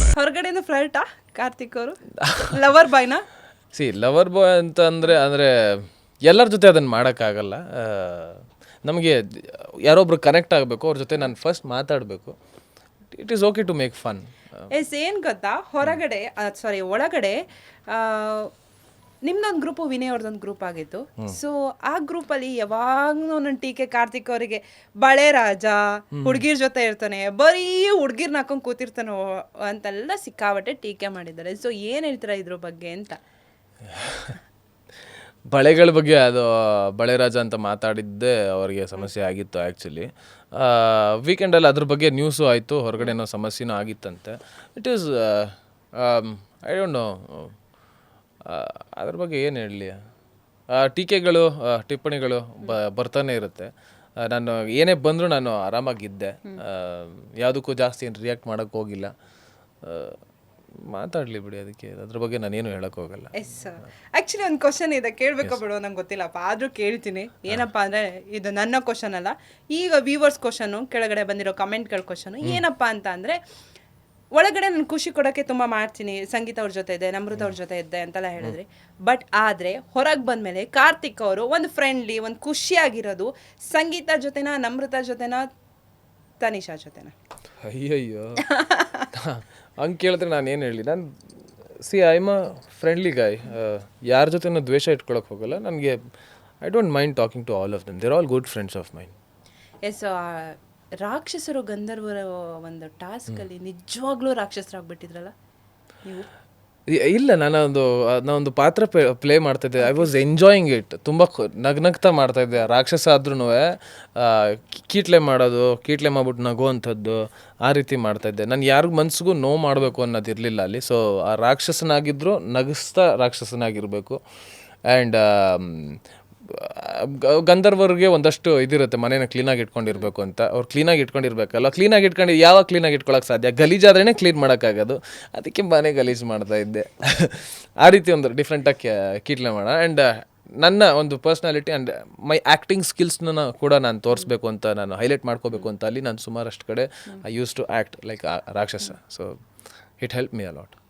में ಹೊರಗಡೆಯಿಂದ ಫ್ಲರ್ಟಾ ಕಾರ್ತಿಕ್ ಅವರು? ಲವರ್ ಬಾಯ್ನಾ ಸಿ ಲವರ್ ಬಾಯ್ ಅಂತ ಅಂದರೆ ಅಂದರೆ ಎಲ್ಲರ ಜೊತೆ ಅದನ್ನು ಮಾಡೋಕ್ಕಾಗಲ್ಲ. ನಮಗೆ ಯಾರೊಬ್ರು ಕನೆಕ್ಟ್ ಆಗಬೇಕು ಅವ್ರ ಜೊತೆ ನಾನು ಫಸ್ಟ್ ಮಾತಾಡಬೇಕು. It is okay to make fun S ಏನು ಗೊತ್ತಾ? ಹೊರಗಡೆ ಸಾರಿ ಒಳಗಡೆ ನಿಮ್ದೊಂದು ಗ್ರೂಪ್ ವಿನಯ್ ಅವ್ರದ್ದೊಂದು ಗ್ರೂಪ್ ಆಗಿತ್ತು. ಸೊ ಆ ಗ್ರೂಪಲ್ಲಿ ಯಾವಾಗಲೂ ಟಿ ಟೀಕೆ ಕಾರ್ತಿಕ್ ಅವರಿಗೆ ಬಳೆ ರಾಜ ಹುಡುಗಿರ್ ಜೊತೆ ಇರ್ತಾನೆ ಬರೀ ಹುಡುಗಿರ್ನ ಹಾಕೊಂಡು ಕೂತಿರ್ತಾನೆ ಅಂತೆಲ್ಲ ಸಿಕ್ಕಾಬಟ್ಟೆ ಟೀಕೆ ಮಾಡಿದ್ದಾರೆ. ಸೊ ಏನು ಹೇಳ್ತೀರಾ ಇದ್ರ ಬಗ್ಗೆ ಅಂತ? ಬಳೆಗಳ ಬಗ್ಗೆ ಅದು ಬಳೆ ರಾಜ ಅಂತ ಮಾತಾಡಿದ್ದೇ ಅವರಿಗೆ ಸಮಸ್ಯೆ ಆಗಿತ್ತು ಆ್ಯಕ್ಚುಲಿ ವೀಕೆಂಡಲ್ಲಿ ಅದ್ರ ಬಗ್ಗೆ ನ್ಯೂಸು ಆಯಿತು ಹೊರಗಡೆ ಏನೋ ಸಮಸ್ಯೆನೂ ಆಗಿತ್ತಂತೆ. It is I don't know ಅದ್ರ ಬಗ್ಗೆ ಏನು ಹೇಳಲಿ ಟೀಕೆಗಳು ಟಿಪ್ಪಣಿಗಳು ಬ ಬರ್ತಾನೆ ಇರುತ್ತೆ. ನಾನು ಏನೇ ಬಂದರೂ ನಾನು ಆರಾಮಾಗಿದ್ದೆ. ಯಾವುದಕ್ಕೂ ಜಾಸ್ತಿ ಏನು ರಿಯಾಕ್ಟ್ ಮಾಡೋಕ್ಕೆ ಹೋಗಿಲ್ಲ. ಮಾತಾಡಲಿ ಬಿಡಿ ಅದಕ್ಕೆ. ಅದ್ರ ಬಗ್ಗೆ ನಾನೇನು ಹೇಳಕ್ ಹೋಗಲ್ಲ. ಎಸ್ ಆ್ಯಕ್ಚುಲಿ ಒಂದು ಕ್ವಶನ್ ಇದೆ. ಕೇಳಬೇಕೋ ಬಿಡೋ ನಂಗೆ ಗೊತ್ತಿಲ್ಲಪ್ಪ. ಆದರೂ ಕೇಳ್ತೀನಿ. ಏನಪ್ಪ ಅಂದರೆ ಇದು ನನ್ನ ಕ್ವಶನ್ ಅಲ್ಲ. ಈಗ ವ್ಯೂವರ್ಸ್ ಕ್ವಶನು ಕೆಳಗಡೆ ಬಂದಿರೋ ಕಮೆಂಟ್ಗಳ ಕ್ವಶನು ಏನಪ್ಪ ಅಂತ ಅಂದರೆ ಒಳಗಡೆ ನಾನು ಖುಷಿ ಕೊಡೋಕ್ಕೆ ತುಂಬ ಮಾಡ್ತೀನಿ. ಸಂಗೀತ ಅವ್ರ ಜೊತೆ ಇದೆ ನಮೃತ ಅವ್ರ ಜೊತೆ ಇದ್ದೆ ಅಂತೆಲ್ಲ ಹೇಳಿದ್ರಿ. ಬಟ್ ಆದರೆ ಹೊರಗೆ ಬಂದಮೇಲೆ ಕಾರ್ತಿಕ್ ಅವರು ಒಂದು ಫ್ರೆಂಡ್ಲಿ ಒಂದು ಖುಷಿಯಾಗಿರೋದು ಸಂಗೀತ ಜೊತೆನ ನಮೃತ ಜೊತೆನ ತನಿಷಾ ಜೊತೆನ? ಅಯ್ಯಯ್ಯೋ. ಹಂಗೆ ಕೇಳಿದ್ರೆ ನಾನು ಏನು ಹೇಳಿ ನಾನು see I am a friendly guy ಯಾರ ಜೊತೆನೂ ದ್ವೇಷ ಇಟ್ಕೊಳಕ್ಕೆ ಹೋಗಲ್ಲ. ನನಗೆ I don't mind talking to all of them they're all good friends of mind S ರಾಕ್ಷಸರು ಗಂಧರ್ವರ ಒಂದು ಟಾಸ್ಕಲ್ಲಿ ನಿಜವಾಗ್ಲೂ ರಾಕ್ಷಸರಾಗ್ಬಿಟ್ಟಿದ್ರಲ್ಲ? ನೀವು? ಇಲ್ಲ ನಾನೊಂದು ನಾನೊಂದು ಪಾತ್ರ ಪ್ಲೇ ಮಾಡ್ತಾಯಿದ್ದೆ ಐ ವಾಸ್ ಎಂಜಾಯಿಂಗ್ ಇಟ್ ತುಂಬ ನಗ್ನಗ್ತಾ ಮಾಡ್ತಾಯಿದ್ದೆ ರಾಕ್ಷಸ ಆದ್ರೂ ಕೀಟ್ಲೆ ಮಾಡೋದು ಕೀಟ್ಲೆ ಮಾಡ್ಬಿಟ್ಟು ನಗುವಂಥದ್ದು ಆ ರೀತಿ ಮಾಡ್ತಾಯಿದ್ದೆ ನಾನು ಯಾರಿಗೂ ಮನ್ಸಿಗೂ ನೋವು ಮಾಡಬೇಕು ಅನ್ನೋದಿರಲಿಲ್ಲ ಅಲ್ಲಿ. ಸೊ ಆ ರಾಕ್ಷಸನಾಗಿದ್ದರೂ ನಗಿಸ್ತಾ ರಾಕ್ಷಸನಾಗಿರಬೇಕು. ಆ್ಯಂಡ್ ಗಂಧರ್ವರಿಗೆ ಒಂದಷ್ಟು ಇದಿರುತ್ತೆ ಮನೇನ ಕ್ಲೀನಾಗಿ ಇಟ್ಕೊಂಡಿರ್ಬೇಕು ಅಂತ. ಅವ್ರು ಕ್ಲೀನಾಗಿ ಇಟ್ಕೊಂಡಿರ್ಬೇಕಲ್ಲ ಕ್ಲೀನಾಗಿ ಇಟ್ಕೊಂಡು ಯಾವಾಗ ಕ್ಲೀನಾಗಿ ಇಟ್ಕೊಳಕ್ಕೆ ಸಾಧ್ಯ? ಗಲೀಜಾದ್ರೇ ಕ್ಲೀನ್ ಮಾಡೋಕ್ಕಾಗೋದು. ಅದಕ್ಕೆ ಮನೆ ಗಲೀಜು ಮಾಡ್ತಾ ಇದ್ದೆ. ಆ ರೀತಿ ಒಂದು ಡಿಫ್ರೆಂಟಾಗಿ ಕೀಟ್ಲೆ ಮಾಡೋಣ. ಆ್ಯಂಡ್ ನನ್ನ ಒಂದು ಪರ್ಸ್ನಾಲಿಟಿ ಆ್ಯಂಡ್ ಮೈ ಆ್ಯಕ್ಟಿಂಗ್ ಸ್ಕಿಲ್ಸ್ನ ಕೂಡ ನಾನು ತೋರಿಸ್ಬೇಕು ಅಂತ ನಾನು ಹೈಲೈಟ್ ಮಾಡ್ಕೋಬೇಕು ಅಂತ ಅಲ್ಲಿ ನಾನು ಸುಮಾರಷ್ಟು ಕಡೆ I use to act like ರಾಕ್ಷಸ. So it help me a lot